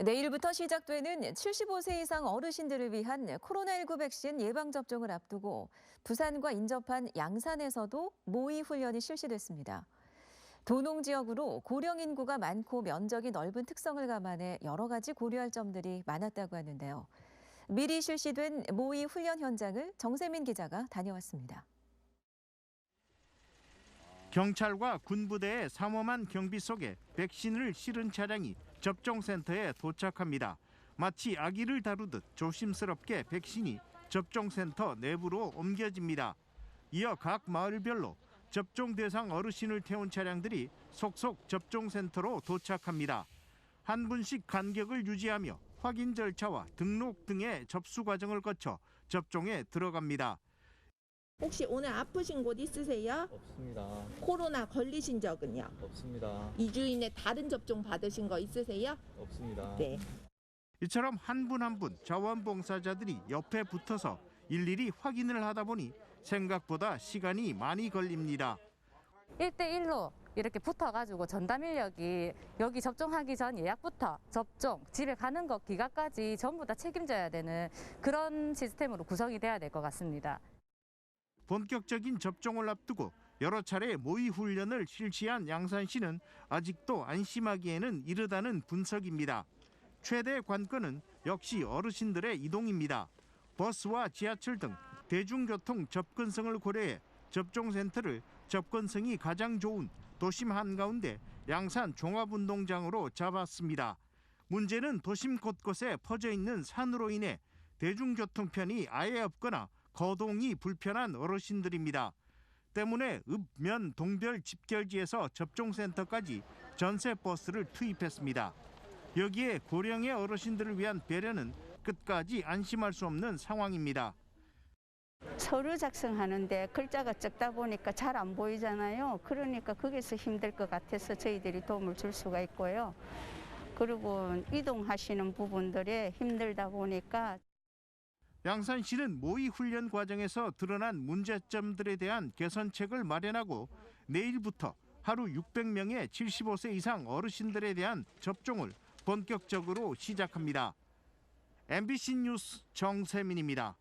내일부터 시작되는 75세 이상 어르신들을 위한 코로나19 백신 예방접종을 앞두고 부산과 인접한 양산에서도 모의 훈련이 실시됐습니다. 도농 지역으로 고령 인구가 많고 면적이 넓은 특성을 감안해 여러 가지 고려할 점들이 많았다고 하는데요. 미리 실시된 모의 훈련 현장을 정세민 기자가 다녀왔습니다. 경찰과 군부대의 삼엄한 경비 속에 백신을 실은 차량이 접종센터에 도착합니다. 마치 아기를 다루듯 조심스럽게 백신이 접종센터 내부로 옮겨집니다. 이어 각 마을별로 접종 대상 어르신을 태운 차량들이 속속 접종센터로 도착합니다. 한 분씩 간격을 유지하며 확인 절차와 등록 등의 접수 과정을 거쳐 접종에 들어갑니다. 혹시 오늘 아프신 곳 있으세요? 없습니다. 코로나 걸리신 적은요? 없습니다. 2주 이내 다른 접종 받으신 거 있으세요? 없습니다. 네. 이처럼 한 분 한 분 자원봉사자들이 옆에 붙어서 일일이 확인을 하다 보니 생각보다 시간이 많이 걸립니다. 1대1로 이렇게 붙어가지고 전담 인력이 여기 접종하기 전 예약부터 접종, 집에 가는 것 기간까지 전부 다 책임져야 되는 그런 시스템으로 구성이 돼야 될 것 같습니다. 본격적인 접종을 앞두고 여러 차례 모의 훈련을 실시한 양산시는 아직도 안심하기에는 이르다는 분석입니다. 최대 관건은 역시 어르신들의 이동입니다. 버스와 지하철 등 대중교통 접근성을 고려해 접종센터를 접근성이 가장 좋은 도심 한가운데 양산 종합운동장으로 잡았습니다. 문제는 도심 곳곳에 퍼져 있는 산으로 인해 대중교통편이 아예 없거나 거동이 불편한 어르신들입니다. 때문에 읍면 동별 집결지에서 접종센터까지 전세 버스를 투입했습니다. 여기에 고령의 어르신들을 위한 배려는 끝까지 안심할 수 없는 상황입니다. 서류 작성하는데 글자가 적다 보니까 잘 안 보이잖아요. 그러니까 거기서 힘들 것 같아서 저희들이 도움을 줄 수가 있고요. 그리고 이동하시는 부분들에 힘들다 보니까 양산시는 모의 훈련 과정에서 드러난 문제점들에 대한 개선책을 마련하고 내일부터 하루 600명의 75세 이상 어르신들에 대한 접종을 본격적으로 시작합니다. MBC 뉴스 정세민입니다.